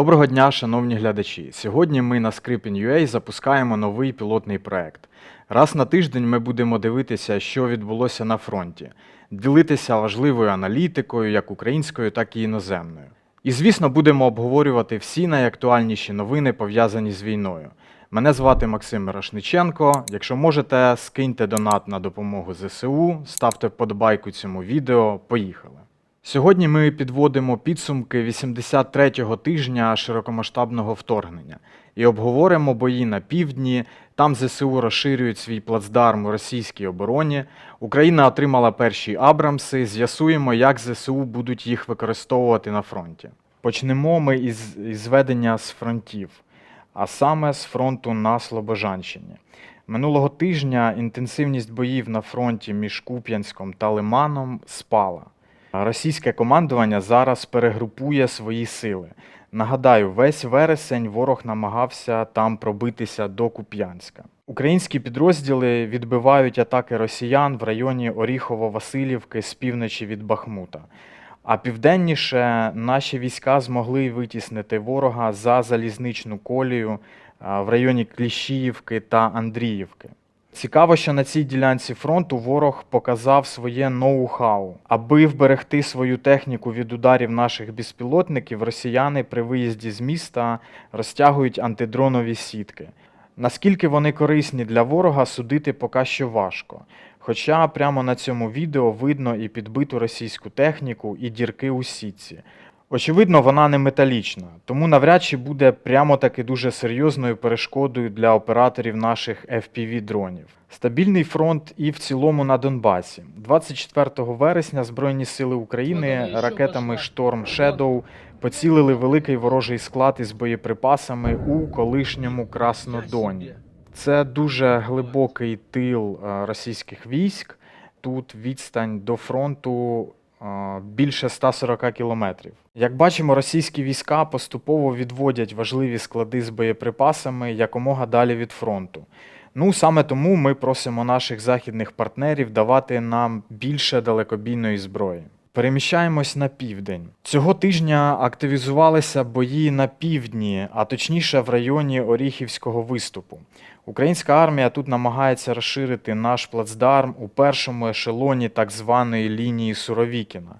Доброго дня, шановні глядачі. Сьогодні ми на Scripin.ua запускаємо новий пілотний проект. Раз на тиждень ми будемо дивитися, що відбулося на фронті, ділитися важливою аналітикою, як українською, так і іноземною. І, звісно, будемо обговорювати всі найактуальніші новини, пов'язані з війною. Мене звати Максим Мирошниченко. Якщо можете, скиньте донат на допомогу ЗСУ, ставте вподобайку цьому відео. Поїхали! Сьогодні ми підводимо підсумки 83-го тижня широкомасштабного вторгнення і обговоримо бої на півдні. Там ЗСУ розширюють свій плацдарм у російській обороні. Україна отримала перші Абрамси. З'ясуємо, як ЗСУ будуть їх використовувати на фронті. Почнемо ми із, ведення з фронтів, а саме з фронту на Слобожанщині. Минулого тижня інтенсивність боїв на фронті між Куп'янськом та Лиманом спала. Російське командування зараз перегрупує свої сили. Нагадаю, весь вересень ворог намагався там пробитися до Куп'янська. Українські підрозділи відбивають атаки росіян в районі Оріхово-Василівки з півночі від Бахмута. А південніше наші війська змогли витіснити ворога за залізничну колію в районі Кліщіївки та Андріївки. Цікаво, що на цій ділянці фронту ворог показав своє ноу-хау. Аби вберегти свою техніку від ударів наших безпілотників, росіяни при виїзді з міста розтягують антидронові сітки. Наскільки вони корисні для ворога, судити поки що важко. Хоча прямо на цьому відео видно і підбиту російську техніку, і дірки у сітці. Очевидно, вона не металічна, тому навряд чи буде прямо таки дуже серйозною перешкодою для операторів наших FPV-дронів. Стабільний фронт і в цілому на Донбасі. 24 вересня Збройні сили України ракетами Шторм Shadow поцілили великий ворожий склад із боєприпасами у колишньому Краснодоні. Це дуже глибокий тил е, російських військ. Тут відстань до фронту більше 140 кілометрів. Як бачимо, російські війська поступово відводять важливі склади з боєприпасами якомога далі від фронту. Ну саме тому ми просимо наших західних партнерів давати нам більше далекобійної зброї. Переміщаємось на південь. Цього тижня активізувалися бої на півдні, а точніше в районі Оріхівського виступу. Українська армія тут намагається розширити наш плацдарм у першому ешелоні так званої лінії Суровікіна.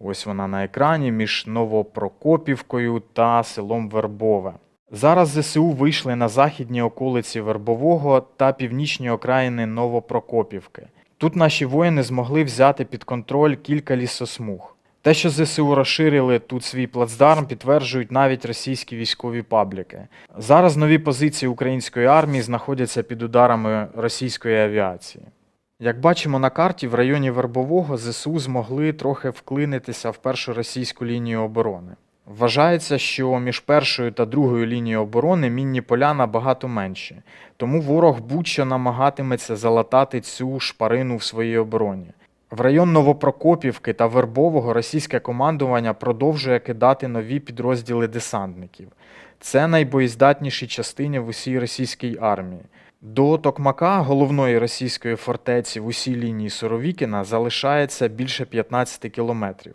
Ось вона на екрані між Новопрокопівкою та селом Вербове. Зараз ЗСУ вийшли на західні околиці Вербового та північні окраїни Новопрокопівки. Тут наші воїни змогли взяти під контроль кілька лісосмуг. Те, що ЗСУ розширили тут свій плацдарм, підтверджують навіть російські військові пабліки. Зараз нові позиції української армії знаходяться під ударами російської авіації. Як бачимо на карті, в районі Вербового ЗСУ змогли трохи вклинитися в першу російську лінію оборони. Вважається, що між першою та другою лінією оборони мінні поля набагато менші, тому ворог будь-що намагатиметься залатати цю шпарину в своїй обороні. В район Новопрокопівки та Вербового російське командування продовжує кидати нові підрозділи десантників. Це найбоєздатніші частини в усій російській армії. До Токмака, головної російської фортеці в усій лінії Суровікіна, залишається більше 15 кілометрів.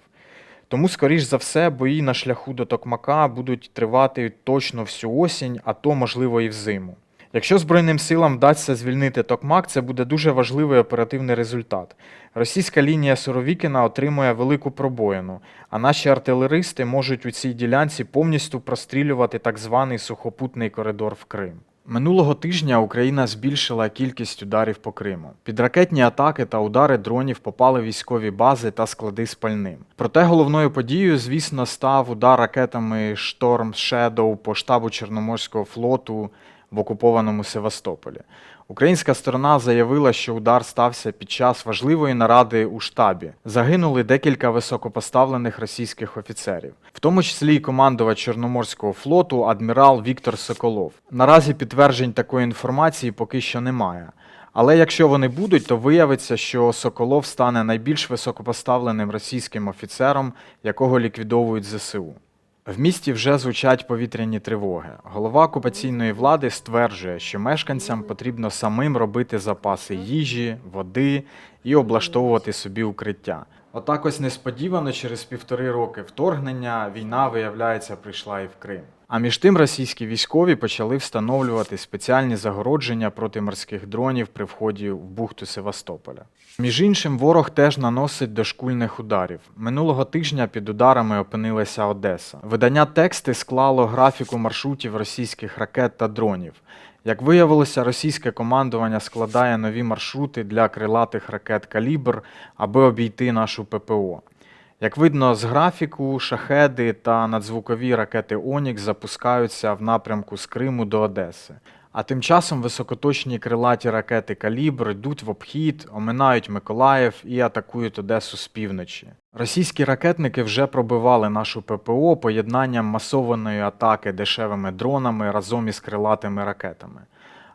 Тому, скоріш за все, бої на шляху до Токмака будуть тривати точно всю осінь, а то, можливо, і взиму. Якщо Збройним силам вдасться звільнити Токмак, це буде дуже важливий оперативний результат. Російська лінія Суровікіна отримує велику пробоїну, а наші артилеристи можуть у цій ділянці повністю прострілювати так званий сухопутний коридор в Крим. Минулого тижня Україна збільшила кількість ударів по Криму. Під ракетні атаки та удари дронів попали військові бази та склади з пальним. Проте головною подією, звісно, став удар ракетами Шторм Shadow по штабу Чорноморського флоту в окупованому Севастополі. Українська сторона заявила, що удар стався під час важливої наради у штабі. Загинули декілька високопоставлених російських офіцерів, в тому числі й командувач Чорноморського флоту адмірал Віктор Соколов. Наразі підтверджень такої інформації поки що немає. Але якщо вони будуть, то виявиться, що Соколов стане найбільш високопоставленим російським офіцером, якого ліквідовують ЗСУ. В місті вже звучать повітряні тривоги. Голова окупаційної влади стверджує, що мешканцям потрібно самим робити запаси їжі, води і облаштовувати собі укриття. Отак ось несподівано через півтори роки вторгнення війна, виявляється, прийшла і в Крим. А між тим російські військові почали встановлювати спеціальні загородження проти морських дронів при вході в бухту Севастополя. Між іншим, ворог теж наносить дошкульних ударів. Минулого тижня під ударами опинилася Одеса. Видання тексти склало графіку маршрутів російських ракет та дронів. Як виявилося, російське командування складає нові маршрути для крилатих ракет Калібр, аби обійти нашу ППО. Як видно з графіку, шахеди та надзвукові ракети Онікс запускаються в напрямку з Криму до Одеси. А тим часом високоточні крилаті ракети Калібр йдуть в обхід, оминають Миколаїв і атакують Одесу з півночі. Російські ракетники вже пробивали нашу ППО поєднанням масованої атаки дешевими дронами разом із крилатими ракетами.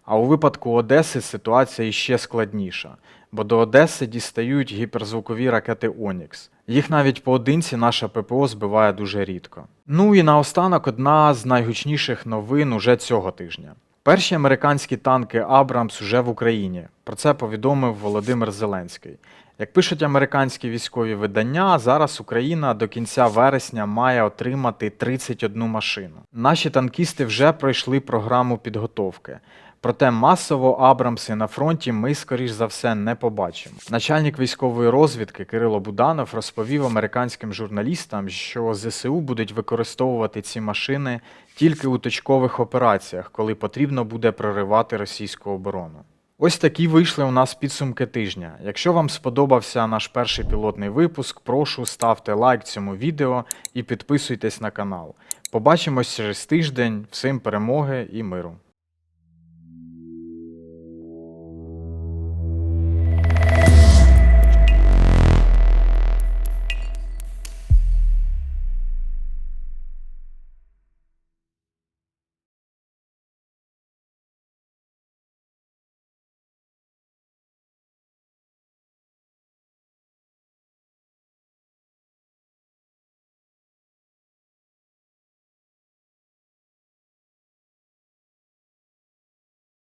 А у випадку Одеси ситуація іще складніша, бо до Одеси дістають гіперзвукові ракети Онікс. Їх навіть поодинці наша ППО збиває дуже рідко. Ну і наостанок одна з найгучніших новин уже цього тижня. Перші американські танки Абрамс уже в Україні. Про це повідомив Володимир Зеленський. Як пишуть американські військові видання, зараз Україна до кінця вересня має отримати 31 машину. Наші танкісти вже пройшли програму підготовки. Проте масово Абрамси на фронті ми, скоріш за все, не побачимо. Начальник військової розвідки Кирило Буданов розповів американським журналістам, що ЗСУ будуть використовувати ці машини тільки у точкових операціях, коли потрібно буде проривати російську оборону. Ось такі вийшли у нас підсумки тижня. Якщо вам сподобався наш перший пілотний випуск, прошу ставте лайк цьому відео і підписуйтесь на канал. Побачимось через тиждень. Всім перемоги і миру!